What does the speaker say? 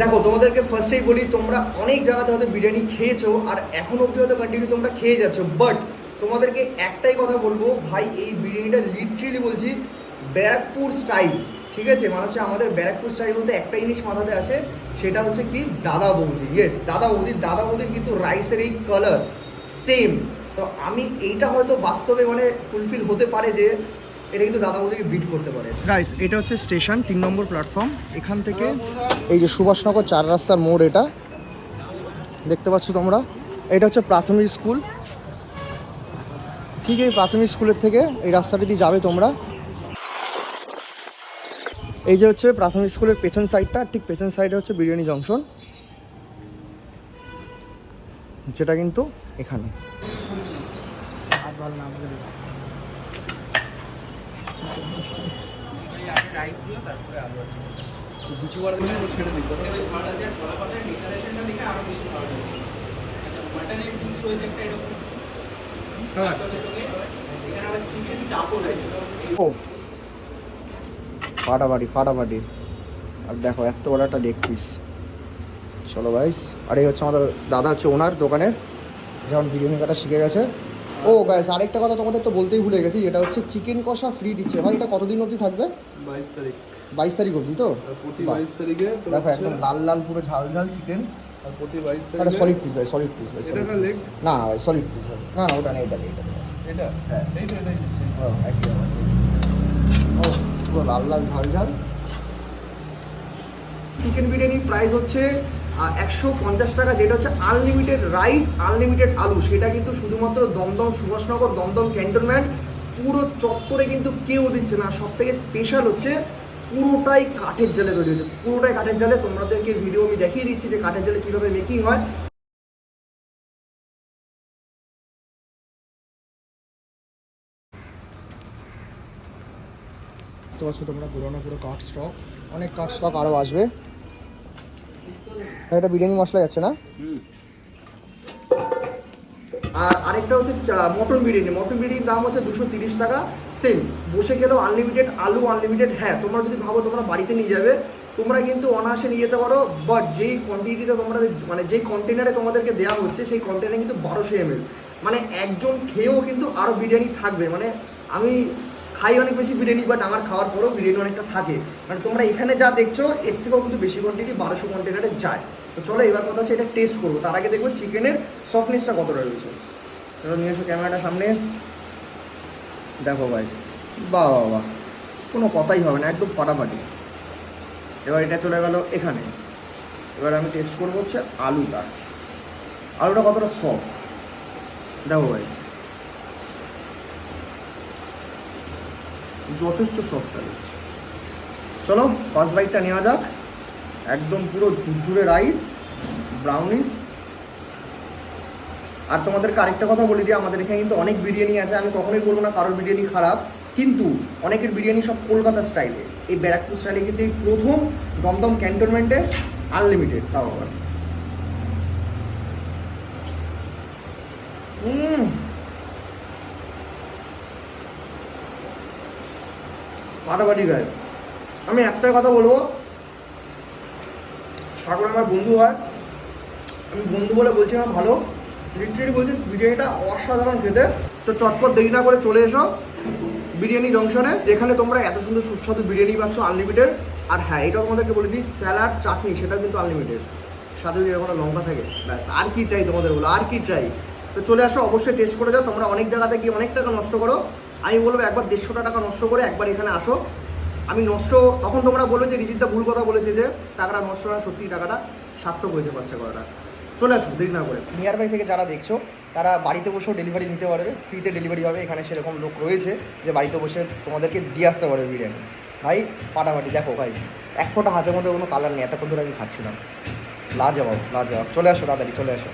দেখো, তোমাদেরকে ফার্স্টেই বলি, তোমরা অনেক জায়গাতে হয়তো বিরিয়ানি খেয়েছো আর এখন অব্দি হয়তো কন্টিনিউ তোমরা খেয়ে যাচ্ছ বাট তোমাদেরকে একটাই কথা বলব, ভাই, এই বিরিয়ানিটা লিটারেলি বলছি ব্যারাকপুর স্টাইল ঠিক আছে? মানে হচ্ছে আমাদের ব্যারাকপুর স্টাইল বলতে একটা জিনিস মাথাতে আসে, সেটা হচ্ছে কি? দাদা বৌদি ইয়েস দাদা বৌদি, দাদা বৌদির কিন্তু রাইসের এই কালার সেম তো আমি এইটা হয়তো বাস্তবে মানে ফুলফিল হতে পারে যে এটা কিন্তু দাদা বিট করতে পারে। গাইস এটা হচ্ছে স্টেশন তিন নম্বর প্ল্যাটফর্ম। এখান থেকে এই যে সুভাষনগর চার রাস্তার মোড় এটা দেখতে পাচ্ছ তোমরা? এটা হচ্ছে প্রাথমিক স্কুল। ঠিক এই প্রাথমিক স্কুলের থেকে এই রাস্তাটা দিয়ে যাবে তোমরা। এই যে হচ্ছে প্রাথমিক স্কুলের পেছন সাইডটা ঠিক পেছন সাইডে হচ্ছে বিরিয়ানি জংশন। যেটা কিন্তু এখানে। ও ফাটাফাটি ফাটাফাটি। আর দেখো, এত বড় একটা লেগ পিস চলো গাইস আর এই হচ্ছে আমাদের দাদা হচ্ছে ওনার দোকানের। যেমন বিরিয়ানি কাটা শিখে গেছে। ও গাইস আরেকটা কথা তোমাদের তো বলতেই ভুলে গেছি যেটা হচ্ছে চিকেন কষা ফ্রি দিচ্ছে। ভাই এটা কতদিন অবধি থাকবে? বাইশ তারিখ। বাইশ তারিখ অবধি তো। বাইশ তারিখে দেখো একদম লাল লাল পুরো ঝাল ঝাল চিকেন আর প্রতি বাইশ একটা তারিখে সলিড পিস ভাই সলিড পিস ভাই এটা না না না ভাই সলিড পিস না না ওটা নেই এটা এটা এটা? হ্যাঁ। এই তো এটাই দিচ্ছি। একই। ও, পুরো লাল লাল ঝাল ঝাল। চিকেন বিরিয়ানি প্রাইস হচ্ছে একশো পঞ্চাশ টাকা, যেটা হচ্ছে আনলিমিটেড রাইস আনলিমিটেড আলু। সেটা কিন্তু শুধুমাত্র দমদম সুভাষনগর, দমদম ক্যান্টনমেন্ট পুরো চত্বরে কিন্তু কেউ দিচ্ছে না। সব থেকে স্পেশাল হচ্ছে পুরোটাই কাঠের জালে তৈরি হচ্ছে। পুরোটাই কাঠের জালে। তোমাদেরকে ভিডিও আমি দেখিয়ে দিচ্ছি যে কাঠের জালে কীভাবে মেকিং হয়। তোমরা পুরোনো পুরো কাঠ স্টক অনেক কাঠ স্টক আরও আসবে। এটা বিরিয়ানি মশলা যাচ্ছে না? আর আরেকটা হচ্ছে চা- মটন বিরিয়ানি। মটন বিরিয়ানির দাম হচ্ছে দুশো তিরিশ টাকা। সেম বসে গেলেও আনলিমিটেড আলু আনলিমিটেড হ্যাঁ তোমরা যদি ভাবো তোমরা বাড়িতে নিয়ে যাবে তোমরা কিন্তু অনায়াসে নিয়ে যেতে পারো বাট যেই কোয়ান্টিটিতে তোমরা মানে যেই কন্টেনারে তোমাদেরকে দেওয়া হচ্ছে সেই কন্টেনারে কিন্তু বারোশো এমএল মানে একজন খেয়েও কিন্তু আরও বিরিয়ানি থাকবে। মানে আমি খাই অনেক বেশি বিরিয়ানি বাট আমার খাওয়ার পরেও বিরিয়ানি অনেকটা থাকে। মানে তোমরা এখানে যা দেখছ, এর থেকেও কিন্তু বেশি কোয়ান্টিটি বারোশো কন্টেনারে যায়। তো চলো, এবার কথা হচ্ছে এটা টেস্ট করব। তার আগে দেখব চিকেনের সফটনেসটা কতটা রয়েছে। চলো, নিয়ে এসো ক্যামেরাটা সামনে। দেখো ভাইস বাহ বাহ কোনো কথাই হবে না, একদম ফাটাফাটি। এবার এটা চলে গেল এখানে। এবার আমি টেস্ট করব হচ্ছে আলুটা। আলুটা কতটা সফট দেখো ভাইস যথেষ্ট সফট চলো ফার্স্ট বাইটটা নেওয়া যাক। একদম পুরো ঝুরঝুরে রাইস ব্রাউনিস আর তোমাদেরকে আরেকটা কথা বলে দিই, আমাদের এখানে কিন্তু অনেক বিরিয়ানি আছে, আমি কখনোই বলব না কারোর বিরিয়ানি খারাপ। কিন্তু অনেকের বিরিয়ানি সব কলকাতা স্টাইলে এই ব্যারাকপুর স্টাইলে কিন্তু এই প্রথম দমদম ক্যান্টনমেন্টে আনলিমিটেড তাও আবার। ফাটাফাটি গাছ। আমি একটাই কথা বলব? সাগর আমার বন্ধু হয়। আমি বন্ধু বলে বলছি আমার ভালো। লিটারেলি বলছিস বিরিয়ানিটা অসাধারণ খেতে। তো চটপট দেরি না করে চলে এসো বিরিয়ানি জংশনে যেখানে তোমরা এত সুন্দর সুস্বাদু বিরিয়ানি পাচ্ছ আনলিমিটেড আর হ্যাঁ এটা তোমাদেরকে বলে দিই স্যালাড চাটনি সেটা কিন্তু আনলিমিটেড সাথে যদি এখনও লঙ্কা থাকে, ব্যাস, আর কি চাই তোমাদের বলো, আর কি চাই? তো চলে আসো, অবশ্যই টেস্ট করে যাও। তোমরা অনেক জায়গাতে গিয়ে অনেক টাকা নষ্ট করো। আমি বলব একবার দেড়শোটা টাকা নষ্ট করে একবার এখানে আসো। আমি নষ্ট, তখন তোমরা বলো যে রিজিতটা ভুল কথা বলেছে যে টাকাটা নষ্ট হয় সত্যি টাকাটা সার্থক হয়েছে বাচ্চা করাটা। চলে আসো দেরি না করে। নিয়ার বাই থেকে যারা দেখছ, তারা বাড়িতে বসেও ডেলিভারি নিতে পারবে। ফ্রিতে ডেলিভারি হবে, এখানে সেরকম লোক রয়েছে যে বাড়িতে বসে তোমাদেরকে দিয়ে আসতে পারবে বিরিয়ানি। ভাই, ফাটাফাটি, দেখো ভাই, এক ফোঁটা হাতের মধ্যে কোনো কালার নেই, এতক্ষণ ধরে আমি খাচ্ছিলাম। লাজবাব লাজবাব। চলে আসো, তাড়াতাড়ি চলে আসো।